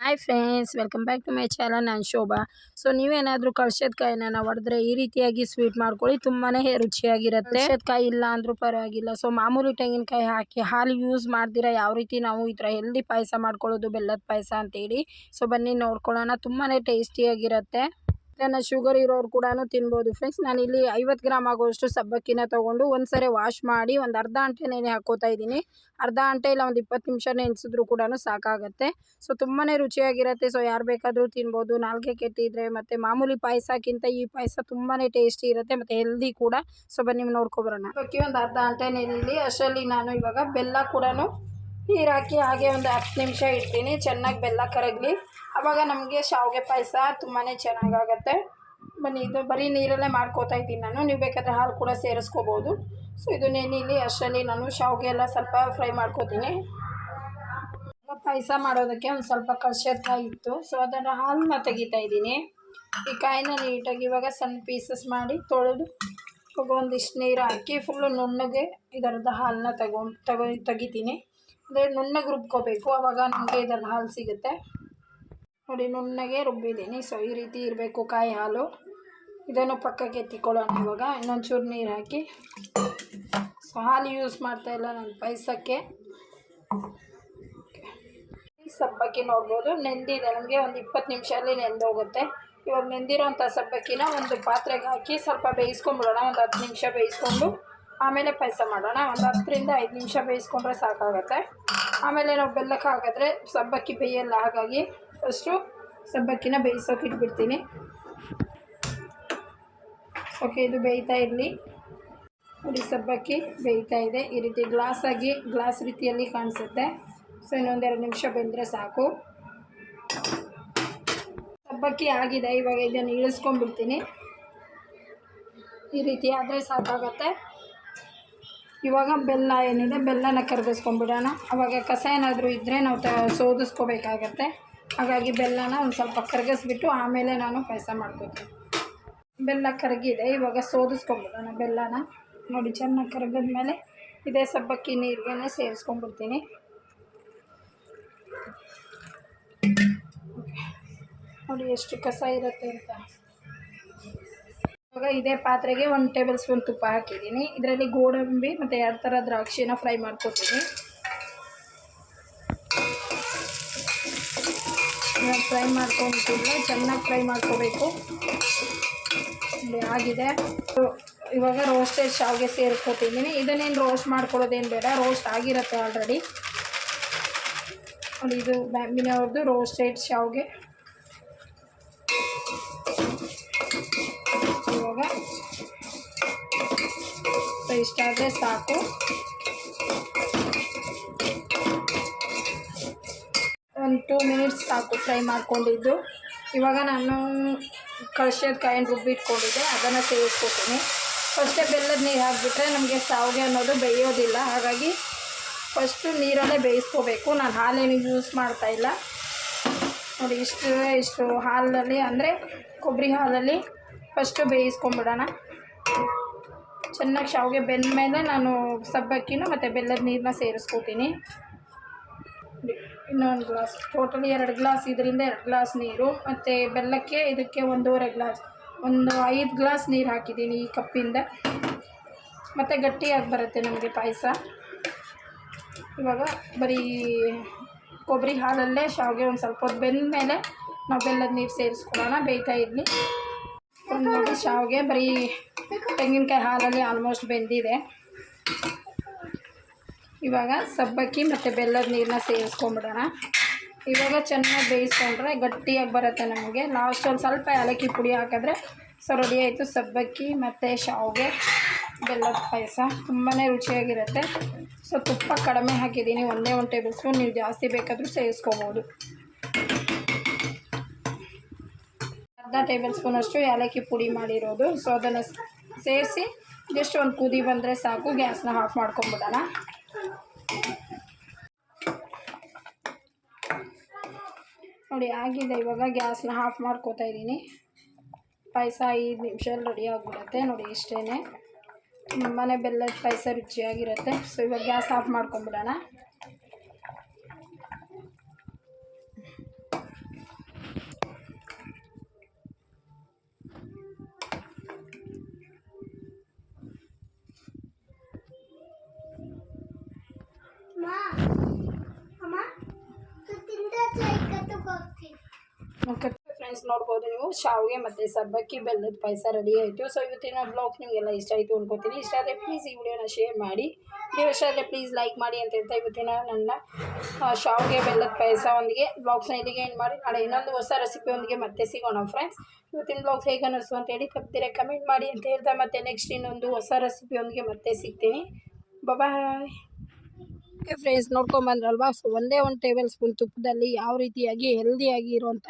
Hi friends welcome back to my channel ನಾನು Shobha. So ನೀವೇನಾದರೂ ಕಳ್ಸದ್ಕಾಯಿನ ಹೊಡೆದ್ರೆ ಈ ರೀತಿಯಾಗಿ ಸ್ವೀಟ್ ಮಾಡ್ಕೊಳ್ಳಿ ತುಂಬಾ ರುಚಿಯಾಗಿರುತ್ತೆ. ಕಳ್ಸದ್ಕಾಯಿ ಇಲ್ಲ ಅಂದರೂ ಪರವಾಗಿಲ್ಲ. ಸೊ ಮಾಮೂಲಿ ತೆಂಗಿನಕಾಯಿ ಹಾಕಿ, ಹಾಲು ಯೂಸ್ ಮಾಡ್ದಿರ ಯಾವ ರೀತಿ ನಾವು ಈ ಥರ ಹೆಲ್ದಿ ಪಾಯಸ ಮಾಡ್ಕೊಳ್ಳೋದು, ಬೆಲ್ಲದ ಪಾಯಸ ಅಂತೇಳಿ. ಸೊ ಬನ್ನಿ ನೋಡ್ಕೊಳ್ಳೋಣ ತುಂಬಾ ಟೇಸ್ಟಿಯಾಗಿರುತ್ತೆ ಇದನ್ನು ಶುಗರ್ ಇರೋರು ಕೂಡ ತಿನ್ಬೋದು. ಫ್ರೆಂಡ್ಸ್ ನಾನು ಇಲ್ಲಿ ಐವತ್ತು ಗ್ರಾಮ್ ಆಗುವಷ್ಟು ಸಬ್ಬಕ್ಕಿನ ತೊಗೊಂಡು ಒಂದ್ಸರಿ ವಾಶ್ ಮಾಡಿ ಒಂದು ಅರ್ಧ ಗಂಟೆ ನೆನೆ ಹಾಕೋತಾ ಇದ್ದೀನಿ. ಅರ್ಧ ಗಂಟೆ ಇಲ್ಲ, ಒಂದು ಇಪ್ಪತ್ತು ನಿಮಿಷ ನೆನೆಸಿದ್ರು ಕೂಡ ಸಾಕಾಗುತ್ತೆ. ಸೊ ತುಂಬಾ ರುಚಿಯಾಗಿರುತ್ತೆ. ಸೊ ಯಾರು ಬೇಕಾದರೂ ತಿನ್ಬೋದು. ನಾಲ್ಗೆ ಕೆಟ್ಟಿದ್ರೆ ಮತ್ತು ಮಾಮೂಲಿ ಪಾಯಸಕ್ಕಿಂತ ಈ ಪಾಯಸ ತುಂಬಾ ಟೇಸ್ಟಿ ಇರುತ್ತೆ ಮತ್ತು ಹೆಲ್ದಿ ಕೂಡ. ಸೊ ಬನ್ನಿ ನೋಡ್ಕೊಬರೋಣ ಓಕೆ ಒಂದು ಅರ್ಧ ಗಂಟೆ ನೆನೆಯಲ್ಲಿ ಅಷ್ಟರಲ್ಲಿ ನಾನು ಇವಾಗ ಬೆಲ್ಲ ಕೂಡ ನೀರು ಹಾಕಿ ಹಾಗೆ ಒಂದು ಹತ್ತು ನಿಮಿಷ ಇಡ್ತೀನಿ. ಚೆನ್ನಾಗಿ ಬೆಲ್ಲ ಕರಗಲಿ. ಆವಾಗ ನಮಗೆ ಶಾವಿಗೆ ಪಾಯಸ ತುಂಬಾ ಚೆನ್ನಾಗಾಗತ್ತೆ. ಬನ್ನಿ, ಇದು ಬರೀ ನೀರಲ್ಲೇ ಮಾಡ್ಕೋತಾ ಇದ್ದೀನಿ ನಾನು. ನೀವು ಬೇಕಾದರೆ ಹಾಲು ಕೂಡ ಸೇರಿಸ್ಕೋಬೋದು. ಸೊ ಇದು ನೆನೆಲಿ ಅಷ್ಟರಲ್ಲಿ ನಾನು ಶಾವಿಗೆ ಎಲ್ಲ ಸ್ವಲ್ಪ ಫ್ರೈ ಮಾಡ್ಕೋತೀನಿ. ಪಾಯಸ ಮಾಡೋದಕ್ಕೆ ಒಂದು ಸ್ವಲ್ಪ ಕಳ್ಸದ ಕಾಯಿ ಇತ್ತು. ಸೊ ಅದನ್ನು ಹಾಲನ್ನ ತೆಗಿತಾ ಇದ್ದೀನಿ. ಈ ಕಾಯಿನ ನೀಟಾಗಿ ಇವಾಗ ಸಣ್ಣ ಪೀಸಸ್ ಮಾಡಿ ತೊಳೆದು ಇವಾಗ ಒಂದಿಷ್ಟು ನೀರು ಹಾಕಿ ಫುಲ್ಲು ನುಣ್ಣಗೆ ಇದರದ ಹಾಲನ್ನ ತಗೊಂಡು ತಗೋ ತೆಗಿತೀನಿ. ಅಂದರೆ ನುಣ್ಣಗೆ ರುಬ್ಕೋಬೇಕು. ಆವಾಗ ನಮಗೆ ಇದರ ಹಾಲು ಸಿಗುತ್ತೆ. ನೋಡಿ, ನುಣ್ಣಗೆ ರುಬ್ಬಿದ್ದೀನಿ. ಸೊ, ಈ ರೀತಿ ಇರಬೇಕು ಕಾಯಿ ಹಾಲು. ಇದನ್ನು ಪಕ್ಕಕ್ಕೆ ಎತ್ತಿಕೊಳ್ಳೋಣ ಇವಾಗ. ಇನ್ನೊಂಚೂರು ನೀರು ಹಾಕಿ. ಸೊ, ಹಾಲು ಯೂಸ್ ಮಾಡ್ತಾ ಇಲ್ಲ ನಾನು ಪಾಯಸಕ್ಕೆ. ಸಬ್ಬಕ್ಕಿ ನೋಡ್ಬೋದು. ನೆಂದಿದೆ. ನಮಗೆ ಒಂದು ಇಪ್ಪತ್ತು ನಿಮಿಷದಲ್ಲಿ ನೆಂದೋಗುತ್ತೆ. ಇವಾಗ ನೆಂದಿರೋಂಥ ಸಬ್ಬಕ್ಕಿನ ಒಂದು ಪಾತ್ರೆಗೆ ಹಾಕಿ ಸ್ವಲ್ಪ ಬೇಯಿಸ್ಕೊಂಡ್ಬಿಡೋಣ. ಒಂದು ಹತ್ತು ನಿಮಿಷ ಬೇಯಿಸ್ಕೊಂಡು ಆಮೇಲೆ ಪಾಯಸ ಮಾಡೋಣ. ಒಂದು ಹತ್ತರಿಂದ ಐದು ನಿಮಿಷ ಬೇಯಿಸ್ಕೊಂಡ್ರೆ ಸಾಕಾಗುತ್ತೆ. ಆಮೇಲೆ ನಾವು ಬೆಲ್ಲಕ್ಕೆ ಹಾಕಿದ್ರೆ ಸಬ್ಬಕ್ಕಿ ಬೇಯಲ್ಲ. ಹಾಗಾಗಿ ಫಸ್ಟು ಸಬ್ಬಕ್ಕಿನ ಬೇಯಿಸೋಕೆ ಇಟ್ಬಿಡ್ತೀನಿ. ಓಕೆ ಇದು ಬೇಯ್ತಾ ಇರಲಿ. ನೋಡಿ, ಸಬ್ಬಕ್ಕಿ ಬೇಯ್ತಾ ಇದೆ. ಈ ರೀತಿ ಗ್ಲಾಸಾಗಿ ಗ್ಲಾಸ್ ರೀತಿಯಲ್ಲಿ ಕಾಣಿಸುತ್ತೆ. ಸೊ ಇನ್ನೊಂದೆರಡು ನಿಮಿಷ ಬೆಂದರೆ ಸಾಕು. ಸಬ್ಬಕ್ಕಿ ಆಗಿದೆ. ಇವಾಗ ಇದನ್ನು ಇಳಿಸ್ಕೊಂಡ್ಬಿಡ್ತೀನಿ. ಈ ರೀತಿ ಆದರೆ ಸಾಕಾಗತ್ತೆ. ಇವಾಗ ಬೆಲ್ಲ ಏನಿದೆ, ಬೆಲ್ಲನ ಕರಗಿಸ್ಕೊಂಡ್ಬಿಡೋಣ ಅವಾಗ ಕಸ ಏನಾದರೂ ಇದ್ದರೆ ನಾವು ತ, ಸೋದಿಸ್ಕೋಬೇಕಾಗತ್ತೆ. ಹಾಗಾಗಿ ಬೆಲ್ಲನ ಒಂದು ಸ್ವಲ್ಪ ಕರಗಿಸ್ಬಿಟ್ಟು ಆಮೇಲೆ ನಾನು ಪಾಯಸ ಮಾಡ್ಕೋತೀನಿ. ಬೆಲ್ಲ ಕರಗಿದೆ, ಇವಾಗ ಸೋದಿಸ್ಕೊಂಬಿಡೋಣ ಬೆಲ್ಲನ. ನೋಡಿ, ಚೆನ್ನಾಗಿ ಕರಗಿದ್ಮೇಲೆ ಇದೇ ಸಬ್ಬಕ್ಕಿ ನೀರಿಗೆ ಸೇರಿಸ್ಕೊಂಡ್ಬಿಡ್ತೀನಿ ನೋಡಿ, ಎಷ್ಟು ಕಸ ಇರುತ್ತೆ ಅಂತ. ಇವಾಗ ಇದೇ ಪಾತ್ರೆಗೆ ಒಂದು ಟೇಬಲ್ ಸ್ಪೂನ್ ತುಪ್ಪ ಹಾಕಿದ್ದೀನಿ. ಇದರಲ್ಲಿ ಗೋಡಂಬಿ ಮತ್ತು ಎರಡು ಥರ ದ್ರಾಕ್ಷಿನ ಫ್ರೈ ಮಾಡ್ಕೊತೀನಿ. ಫ್ರೈ ಮಾಡ್ಕೊಂಬಿಟ್ಟಿದ್ರೆ ಚೆನ್ನಾಗಿ ಫ್ರೈ ಮಾಡ್ಕೋಬೇಕು. ಆಗಿದೆ. ಇವಾಗ ರೋಸ್ಟೆಡ್ ಶಾವಿಗೆ ಸೇರಿಸ್ಕೊತಿದ್ದೀನಿ ಇದನ್ನೇನು ರೋಸ್ಟ್ ಮಾಡ್ಕೊಳ್ಳೋದೇನು ಬೇಡ ರೋಸ್ಟ್ ಆಗಿರುತ್ತೆ ಆಲ್ರೆಡಿ ಇದು ಬ್ಯಾಂಬಿನವ್ರದ್ದು ರೋಸ್ಟೆಡ್ ಶಾವಿಗೆ. ಇವಾಗ ಇಷ್ಟಾದರೆ ಸಾಕು ಒಂದು ಟೂ ಮಿನಿಟ್ಸ್ ಸಾಕು ಫ್ರೈ ಮಾಡ್ಕೊಂಡಿದ್ದು. ಇವಾಗ ನಾನು ಕಳ್ಸಿದ ಕಾಯಿನ ರುಬ್ಬಿಟ್ಕೊಂಡಿದ್ದೆ ಅದನ್ನು ಸೇರಿಸ್ಕೊತೀನಿ. ಫಸ್ಟೇ ಬೆಲ್ಲದ ನೀರು ಹಾಕಿಬಿಟ್ರೆ ನಮಗೆ ಶಾವಿಗೆ ಅನ್ನೋದು ಬೇಯೋದಿಲ್ಲ. ಹಾಗಾಗಿ ಫಸ್ಟು ನೀರಲ್ಲೇ ಬೇಯಿಸ್ಕೋಬೇಕು. ನಾನು ಹಾಲೇನು ಯೂಸ್ ಮಾಡ್ತಾಯಿಲ್ಲ ನೋಡಿ, ಇಷ್ಟು ಇಷ್ಟು ಹಾಲಲ್ಲಿ, ಅಂದರೆ ಕೊಬ್ಬರಿ ಹಾಲಲ್ಲಿ ಫಸ್ಟು ಬೇಯಿಸ್ಕೊಂಬಿಡೋಣ. ಚೆನ್ನಾಗಿ ಶಾವಿಗೆ ಬೆಂದ ಮೇಲೆ ನಾನು ಸಬ್ಬಕ್ಕಿನೂ ಮತ್ತು ಬೆಲ್ಲದ ನೀರನ್ನ ಸೇರಿಸ್ಕೋತೀನಿ. ಇನ್ನೊಂದು ಗ್ಲಾಸ್, ಟೋಟಲಿ ಎರಡು ಗ್ಲಾಸ್, ಇದರಿಂದ ಎರಡು ಗ್ಲಾಸ್ ನೀರು, ಮತ್ತು ಬೆಲ್ಲಕ್ಕೆ ಇದಕ್ಕೆ ಒಂದೂವರೆ ಗ್ಲಾಸ್, ಒಂದು ಐದು ಗ್ಲಾಸ್ ನೀರು ಹಾಕಿದ್ದೀನಿ ಈ ಕಪ್ಪಿಂದ. ಮತ್ತು ಗಟ್ಟಿಯಾಗಿ ಬರುತ್ತೆ ನಮಗೆ ಪಾಯಸ. ಇವಾಗ ಬರೀ ಕೊಬ್ಬರಿ ಹಾಲಲ್ಲೇ ಶಾವಿಗೆ ಒಂದು ಸ್ವಲ್ಪ ಹೊತ್ತು ಬೆಂದ ಮೇಲೆ ನಾವು ಬೆಲ್ಲದ ನೀರು ಸೇರಿಸ್ಕೊಳ್ಳೋಣ, ಬೇಯ್ತಾ ಇರಲಿ. ಒಂದು ಶಾವಿಗೆ ಬರೀ ತೆಂಗಿನಕಾಯಿ ಹಾಲಲ್ಲಿ ಆಲ್ಮೋಸ್ಟ್ ಬೆಂದಿದೆ. ಇವಾಗ ಸಬ್ಬಕ್ಕಿ ಮತ್ತು ಬೆಲ್ಲದ ನೀರನ್ನ ಸೇರಿಸ್ಕೊಂಬಿಡೋಣ. ಇವಾಗ ಚೆನ್ನಾಗಿ ಬೇಯಿಸ್ಕೊಂಡ್ರೆ ಗಟ್ಟಿಯಾಗಿ ಬರುತ್ತೆ ನಮಗೆ. ಲಾಸ್ಟಲ್ಲಿ ಸ್ವಲ್ಪ ಏಲಕ್ಕಿ ಪುಡಿ ಹಾಕಿದ್ರೆ ಸೊ ರೆಡಿ ಆಯಿತು ಸಬ್ಬಕ್ಕಿ ಮತ್ತು ಶಾವಿಗೆ, ಬೆಲ್ಲದ ಪಾಯಸ. ತುಂಬಾ ರುಚಿಯಾಗಿರುತ್ತೆ. ಸೊ ತುಪ್ಪ ಕಡಿಮೆ ಹಾಕಿದ್ದೀನಿ. ಒಂದೇ ಒಂದು ಟೇಬಲ್ ಸ್ಪೂನ್. ನೀವು ಜಾಸ್ತಿ ಬೇಕಾದರೂ ಸೇರಿಸ್ಕೋಬೋದು. ಅರ್ಧ ಟೇಬಲ್ ಸ್ಪೂನಷ್ಟು ಏಲಕ್ಕಿ ಪುಡಿ ಮಾಡಿರೋದು. ಸೊ ಅದನ್ನು ಸೇರಿಸಿ, ಜಸ್ಟ್ ಒಂದು ಕುದಿ ಬಂದರೆ ಸಾಕು. ಗ್ಯಾಸ್ನ ಆಫ್ ಮಾಡ್ಕೊಂಬಿಡೋಣ. ನೋಡಿ, ಆಗಿದೆ. ಇವಾಗ ಗ್ಯಾಸ್ನ ಆಫ್ ಮಾಡ್ಕೋತಾ ಇದ್ದೀನಿ. ಪಾಯಸ ಐದು ನಿಮಿಷದಲ್ಲಿ ರೆಡಿ ಆಗಿಬಿಡುತ್ತೆ. ನೋಡಿ ಇಷ್ಟೇ ತುಂಬಾ ಬೆಲ್ಲದ ಪಾಯಸ ರುಚಿಯಾಗಿರುತ್ತೆ. ಸೊ ಇವಾಗ ಗ್ಯಾಸ್ ಆಫ್ ಮಾಡ್ಕೊಂಬಿಡೋಣ ಫ್ರೆಂಡ್ಸ್ ನೋಡ್ಬೋದು ನೀವು. ಶಾವಿಗೆ ಮತ್ತು ಸಬ್ಬಕ್ಕಿ, ಬೆಲ್ಲದ ಪಾಯಸ ರೆಡಿ ಆಯಿತು. ಸೊ ಇವತ್ತಿನ ಬ್ಲಾಗ್ ನಿಮಗೆಲ್ಲ ಇಷ್ಟ ಆಯಿತು ಅಂದ್ಕೋತೀನಿ ಇಷ್ಟ ಆದರೆ ಪ್ಲೀಸ್ ಈ ವಿಡಿಯೋನ ಶೇರ್ ಮಾಡಿ. ನೀವು ಇಷ್ಟ ಆದರೆ ಪ್ಲೀಸ್ ಲೈಕ್ ಮಾಡಿ ಅಂತ ಹೇಳ್ತಾ ಇವತ್ತಿನ ನನ್ನ ಶಾವಿಗೆ, ಬೆಲ್ಲದ ಪಾಯಸದೊಂದಿಗೆ ಬ್ಲಾಗ್ಸ್ನ ಇಲ್ಲಿಗೆ ಏನು ಮಾಡಿ. ನಾಳೆ ಇನ್ನೊಂದು ಹೊಸ ರೆಸಿಪಿಯೊಂದಿಗೆ ಮತ್ತೆ ಸಿಗೋಣ ಫ್ರೆಂಡ್ಸ್ ಇವತ್ತಿನ ಬ್ಲಾಗ್ಸ್ ಹೇಗೆ ಅಂತ ಹೇಳಿ ತಪ್ಪದಿರ ಕಮೆಂಟ್ ಮಾಡಿ ಅಂತ ಹೇಳ್ತಾ ಮತ್ತೆ ನೆಕ್ಸ್ಟ್ ಇನ್ನೊಂದು ಹೊಸ ರೆಸಿಪಿಯೊಂದಿಗೆ ಮತ್ತೆ ಸಿಗ್ತೀನಿ. ಬಾಯ್ ಓಕೆ ಫ್ರೆಂಡ್ಸ್ ನೋಡ್ಕೊಂಬಂದ್ರಲ್ವಾ? ಸೊ ಒಂದೇ ಒಂದು ಟೇಬಲ್ ಸ್ಪೂನ್ ತುಪ್ಪದಲ್ಲಿ ಯಾವ ರೀತಿಯಾಗಿ ಹೆಲ್ದಿಯಾಗಿ ಇರುವಂಥ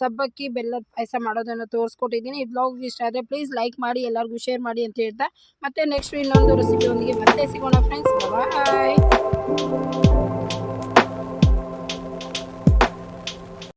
ಸಬ್ಬಕ್ಕಿ ಬೆಲ್ಲದ ಪಾಯಸ ಮಾಡೋದನ್ನು ತೋರಿಸ್ಕೊಟ್ಟಿದ್ದೀನಿ. ಈ ಬ್ಲಾಗ್ ಇಷ್ಟ ಆದರೆ ಪ್ಲೀಸ್ ಲೈಕ್ ಮಾಡಿ, ಎಲ್ಲರಿಗೂ ಶೇರ್ ಮಾಡಿ ಅಂತ ಹೇಳ್ತಾ. ಮತ್ತೆ ನೆಕ್ಸ್ಟ್ ಇನ್ನೊಂದು ರೆಸಿಪಿಯೊಂದಿಗೆ ಮತ್ತೆ ಸಿಗೋಣ ಫ್ರೆಂಡ್ಸ್ ಬಾಯ್